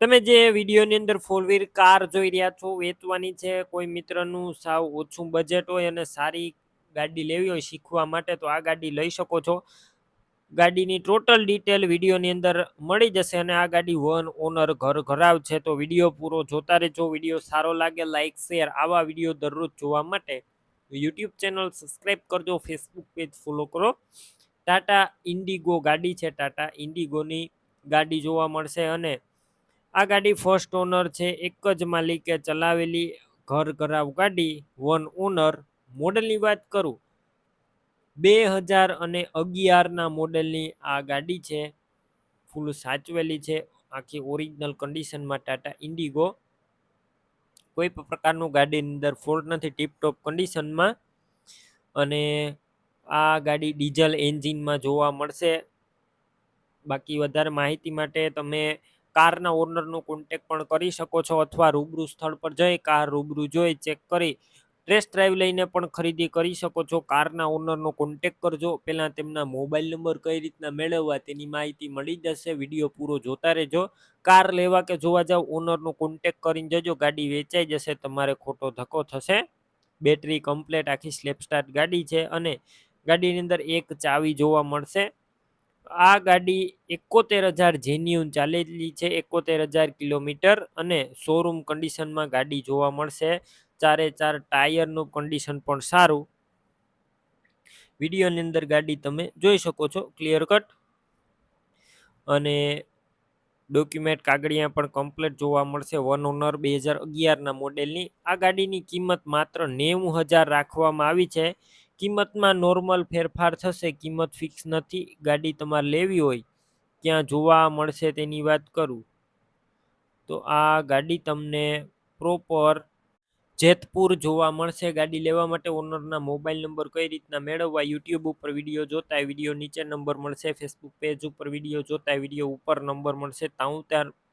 તમે જે વિડીયોની અંદર ફોર વ્હીલ કાર જોઈ રહ્યા છો, વેચવાની છે, કોઈ મિત્રનું સાવ ઓછું બજેટ હોય અને સારી ગાડી લેવી હોય શીખવા માટે, તો આ ગાડી લઈ શકો છો. ગાડીની ટોટલ ડિટેલ વિડીયોની અંદર મળી જશે અને આ ગાડી વન ઓનર ઘર ઘરાવ છે તો વીડિયો પૂરો જોતા રહેજો. વીડિયો સારો લાગે લાઇક શેર આવા વીડિયો દરરોજ જોવા માટે. યુટ્યુબ ચેનલ સબસ્ક્રાઈબ કરજો ફેસબુક પેજ ફોલો કરો. ટાટા ઇન્ડિગો ગાડી છે ટાટા ઇન્ડિગોની ગાડી જોવા મળશે અને આ ગાડી ફર્સ્ટ ઓનર છે, એક જ માલિકે ચલાવેલી. ઘર ઘરાવ ગાડી વન ઓનર મોડલની વાત કરું, બે હજાર અને અગિયારના મોડેલની આ ગાડી છે. ફૂલ સાચવેલી છે, આખી ઓરિજિનલ કન્ડિશનમાં ટાટા ઇન્ડિગો કોઈ પણ પ્રકારનું ગાડીની અંદર ફોલ્ટ નથી ટીપટોપ કન્ડિશનમાં અને આ ગાડી ડીઝલ એન્જિનમાં જોવા મળશે. બાકી વધારે માહિતી માટે તમે કારના ઓનરનો કોન્ટેક પણ કરી શકો છો અથવા રૂબરૂ સ્થળ પર જઈ કાર રૂબરૂ જોઈ ચેક કરી ટેસ્ટ ડ્રાઈવ લઈને પણ ખરીદી કરી શકો છો. કારના ઓનરનો કોન્ટેક કરજો. પહેલાં તેમના મોબાઈલ નંબર કઈ રીતના મેળવવા તેની માહિતી મળી જશે. વીડિયો પૂરો જોતા રહેજો. કાર લેવા કે જોવા જાવ ઓનરનો કોન્ટેક કરીને જજો. ગાડી વેચાઈ જશે. તમારે ખોટો ધક્કો થશે. બેટરી કમ્પ્લેટ આખી સ્લેપ સ્ટાર્ટ ગાડી છે અને ગાડીની અંદર એક ચાવી જોવા મળશે. આ ગાડી એકોતેર હજાર જેન્યુન ચાલેલી છે, એકોતેર હજાર કિલોમીટર અને શોરૂમ કન્ડિશનમાં ગાડી જોવા મળશે. ચારે ચાર ટાયરનું કન્ડિશન પણ સારું. વિડીયોની અંદર ગાડી તમે જોઈ શકો છો ક્લિયર કટ અને ડોક્યુમેન્ટ કાગળિયા પણ કમ્પ્લીટ જોવા મળશે વન ઓનર બે હજાર અગિયારના મોડેલની આ ગાડીની કિંમત માત્ર નેવું હજાર રાખવામાં આવી છે. કિંમતમાં નોર્મલ ફેરફાર થશે, કિંમત ફિક્સ નથી, ગાડી તમારે લેવી હોય, ક્યાં જોવા મળશે તેની વાત કરું. તો આ ગાડી તમને પ્રોપર જેતપુર જોવા મળશે, ગાડી લેવા માટે ઓનરના મોબાઈલ નંબર કઈ રીતના મેળવવા યુટ્યુબ ઉપર વીડિયો જોતા વીડિયો નીચે નંબર મળશે ફેસબુક પેજ ઉપર વીડિયો જોતા વીડિયો ઉપર નંબર મળશે તાઉ તાઉતેર